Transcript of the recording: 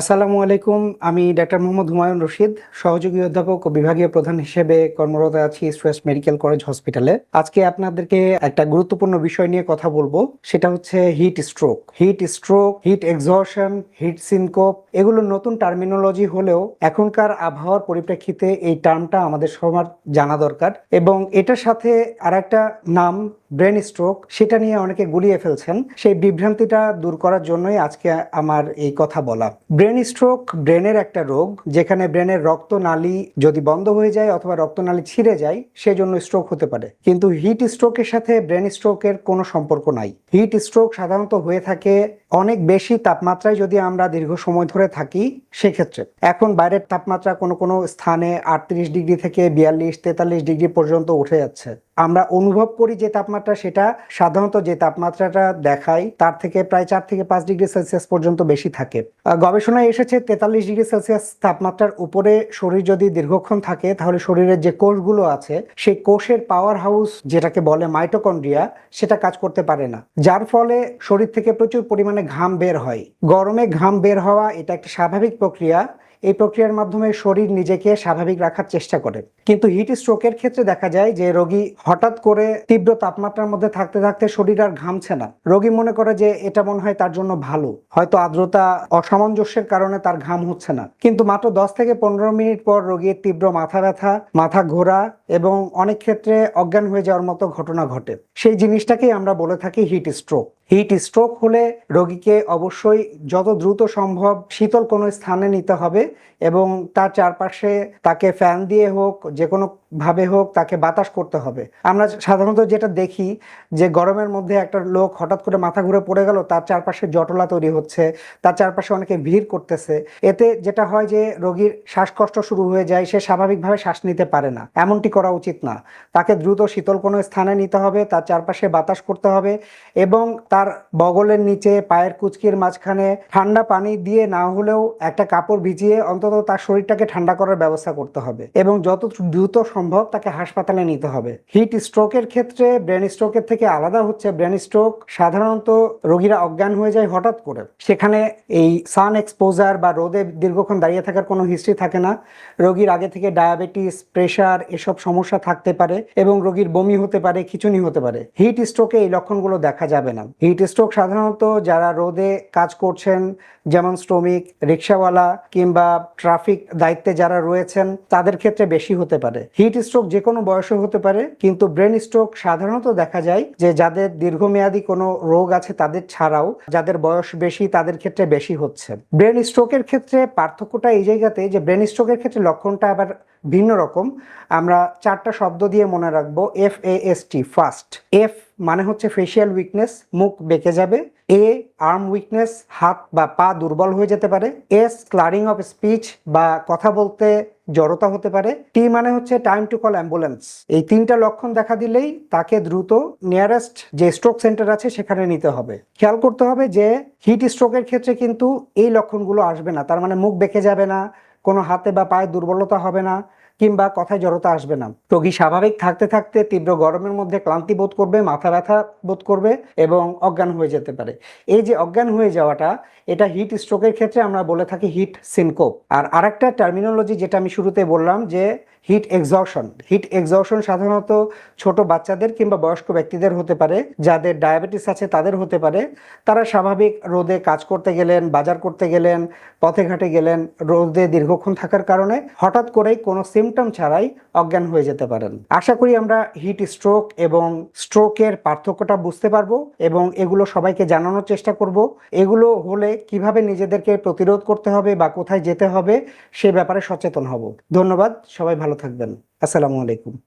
আসসালামু আলাইকুম, আমি ডাক্তার মোহাম্মদ হুমায়ুন রশিদ, সহযোগী অধ্যাপক ও বিভাগীয় প্রধান হিসেবে কর্মরত আছি স্ট্রেস মেডিকেল কলেজ হসপিটালে। আজকে আপনাদেরকে একটা গুরুত্বপূর্ণ বিষয় নিয়ে কথা বলব, সেটা হচ্ছে heat stroke. Heat stroke, heat exhaustion heat syncope, এগুলো নতুন টার্মিনোলজি হলেও এখনকার আবহাওয়ার পরিপ্রেক্ষিতে এই টার্মটা আমাদের সবার জানা দরকার এবং এটার সাথে আর একটা নাম ব্রেন স্ট্রোক, সেটা নিয়ে অনেকে গুলিয়ে ফেলছেন। সেই বিভ্রান্তিটা দূর করার জন্যই আজকে আমার এই কথা বলা। ব্রেন স্ট্রোক ব্রেনের একটা রোগ, যেখানে ব্রেনের রক্তনালী যদি বন্ধ হয়ে যায় অথবা রক্তনালী ছিঁড়ে যায়, সেজন্য স্ট্রোক হতে পারে। কিন্তু হিট স্ট্রোকের সাথে ব্রেন স্ট্রোকের কোনো সম্পর্ক নাই। হিট স্ট্রোক সাধারণত হয়ে থাকে অনেক বেশি তাপমাত্রায় যদি আমরা দীর্ঘ সময় ধরে থাকি, সেক্ষেত্রে। এখন বাইরের তাপমাত্রা কোনো কোনো স্থানে আটত্রিশ ডিগ্রি থেকে বিয়াল্লিশ, তেতাল্লিশ ডিগ্রি পর্যন্ত উঠে যাচ্ছে। আমরা অনুভব করি যে তাপমাত্রা সেটা সাধারণত যে তাপমাত্রাটা দেখায় তার থেকে প্রায় চার থেকে পাঁচ ডিগ্রি সেলসিয়াস পর্যন্ত বেশি থাকে। গবেষণায় এসেছে তেতাল্লিশ ডিগ্রি সেলসিয়াস তাপমাত্রার উপরে শরীর যদি দীর্ঘক্ষণ থাকে, তাহলে শরীরের যে কোষগুলো আছে, সেই কোষের পাওয়ার হাউস যেটাকে বলে মাইটোকন্ড্রিয়া সেটা কাজ করতে পারে না। যার ফলে শরীর থেকে প্রচুর পরিমাণে ঘাম বের হয়। গরমে ঘাম বের হওয়া এটা একটা স্বাভাবিক প্রক্রিয়া। এই প্রক্রিয়ার মাধ্যমে শরীর নিজেকে স্বাভাবিক রাখার চেষ্টা করে। কিন্তু হিট স্ট্রোকের ক্ষেত্রে দেখা যায় যে রোগী হঠাৎ করে তীব্র তাপমাত্রার মধ্যে থাকতে থাকতে শরীর আর ঘামছে না। রোগী মনে করে যে এটা মনে হয় তার জন্য ভালো। হয়তো আর্দ্রতা অসামঞ্জস্যের কারণে তার ঘাম হচ্ছে না। কিন্তু মাত্র দশ থেকে পনেরো মিনিট পর রোগীর তীব্র মাথা ব্যথা, মাথা ঘোরা এবং অনেক ক্ষেত্রে অজ্ঞান হয়ে যাওয়ার মতো ঘটনা ঘটে। সেই জিনিসটাকেই আমরা বলে থাকি হিট স্ট্রোক হিট স্ট্রোক হলে রোগীকে অবশ্যই যত দ্রুত সম্ভব শীতল কোনো স্থানে নিতে হবে এবং তার চারপাশে তাকে ফ্যান দিয়ে হোক যে কোনো ভাবে হোক, তাকে বাতাস করতে হবে। আমরা সাধারণত যেটা দেখি যে গরমের মধ্যে একটা লোক হঠাৎ করে মাথা ঘুরে পড়ে গেল, তার চারপাশে জটলা তৈরি হচ্ছে, তার চারপাশে অনেকে ভিড় করতেছে। এতে যেটা হয় যে রোগীর শ্বাসকষ্ট শুরু হয়ে যায়, সে স্বাভাবিকভাবে শ্বাস নিতে পারে না। এমনটি করা উচিত না। তাকে দ্রুত শীতল কোনো স্থানে নিতে হবে, তার চারপাশে বাতাস করতে হবে এবং তার বগলের নিচে, পায়ের কুচকির মাঝখানে ঠান্ডা পানি দিয়ে না হলেও একটা কাপড় ভিজিয়ে অন্তত তার শরীরটাকে ঠান্ডা করার ব্যবস্থা করতে হবে এবং যত দ্রুত সম্ভব তাকে হাসপাতালে নিতে হবে। হিট স্ট্রোকের ক্ষেত্রে ব্রেন স্ট্রোকের থেকে আলাদা হচ্ছে ব্রেন স্ট্রোক সাধারণত রোগীরা অজ্ঞান হয়ে যায় হঠাৎ করে। সেখানে এই সান এক্সপোজার বা রোদে দীর্ঘক্ষণ দাঁড়িয়ে থাকার কোনো হিস্ট্রি থাকে না। রোগীর আগে থেকে ডায়াবেটিস, প্রেশার এসব সমস্যা থাকতে পারে এবং রোগীর বমি হতে পারে, খিচুনি হতে পারে। হিট স্ট্রোকে এই লক্ষণগুলো দেখা যাবে না। হিট স্ট্রোক সাধারণত যারা রোদে কাজ করছেন, যেমন শ্রমিক রিক্সাওয়ালা কিংবা ট্রাফিক দায়িত্বে যারা রয়েছেন, তাদের ক্ষেত্রে বেশি হতে পারে। হিট স্ট্রোক যে কোনো বয়সে হতে পারে, কিন্তু ব্রেন স্ট্রোক সাধারণত দেখা যায় যে যাদের দীর্ঘমেয়াদী কোনো রোগ আছে তাদের ছাড়াও যাদের বয়স বেশি তাদের ক্ষেত্রে বেশি হচ্ছে। ব্রেন স্ট্রোকের ক্ষেত্রে পার্থক্যটা এই জায়গাতে যে ব্রেন স্ট্রোকের ক্ষেত্রে লক্ষণটা আবার ভিন্ন রকম। আমরা চারটা শব্দ দিয়ে মনে রাখব F A S T first F মানে হচ্ছে ফেসিয়াল উইকনেস মুখ বেঁকে যাবে। এ আর্ম উইকনেস হাত বা পা দুর্বল হয়ে যেতে পারে। এস ক্লারিং অফ স্পিচ বা কথা বলতে জড়তা হতে পারে। টি মানে হচ্ছে টাইম টু কল অ্যাম্বুলেন্স এই তিনটা লক্ষণ দেখা দিলেই তাকে দ্রুত নিয়ারেস্ট যে স্ট্রোক সেন্টার আছে সেখানে নিতে হবে। খেয়াল করতে হবে যে হিট স্ট্রোকের ক্ষেত্রে কিন্তু এই লক্ষণগুলো আসবে না। তার মানে মুখ বেঁকে যাবে না, কোনো হাতে বা পায়ে দুর্বলতা হবে না। কিংবা কথায় জড়তা আসবে না। রোগী স্বাভাবিক থাকতে থাকতে তীব্র গরমের মধ্যে ক্লান্তি বোধ করবে, মাথা ব্যথা বোধ করবে এবং অজ্ঞান হয়ে যেতে পারে। এই যে অজ্ঞান হয়ে যাওয়াটা, এটা হিট স্ট্রোকের ক্ষেত্রে আমরা বলে থাকি হিট সিনকোপ আর আরেকটা টার্মিনোলজি যেটা আমি শুরুতে বললাম যে হিট এক্সশন হিট এক্সশন সাধারণত ছোট বাচ্চাদের কিংবা বয়স্ক ব্যক্তিদের হতে পারে, যাদের ডায়াবেটিস আছে তাদের হতে পারে। তারা স্বাভাবিক রোদে কাজ করতে গেলেন, বাজার করতে গেলেন, পথে ঘাটে গেলেন, রোদে দীর্ঘক্ষণ থাকার কারণে হঠাৎ করেই কোনো সিমটম ছাড়াই অজ্ঞান হয়ে যেতে পারেন। আশা করি আমরা হিট স্ট্রোক এবং স্ট্রোকের পার্থক্যটা বুঝতে পারব এবং এগুলো সবাইকে জানানোর চেষ্টা করব। এগুলো হলে কীভাবে নিজেদেরকে প্রতিরোধ করতে হবে বা কোথায় যেতে হবে সে ব্যাপারে সচেতন হব। ধন্যবাদ, সবাই ভালো থাকবেন। আসসালামু আলাইকুম।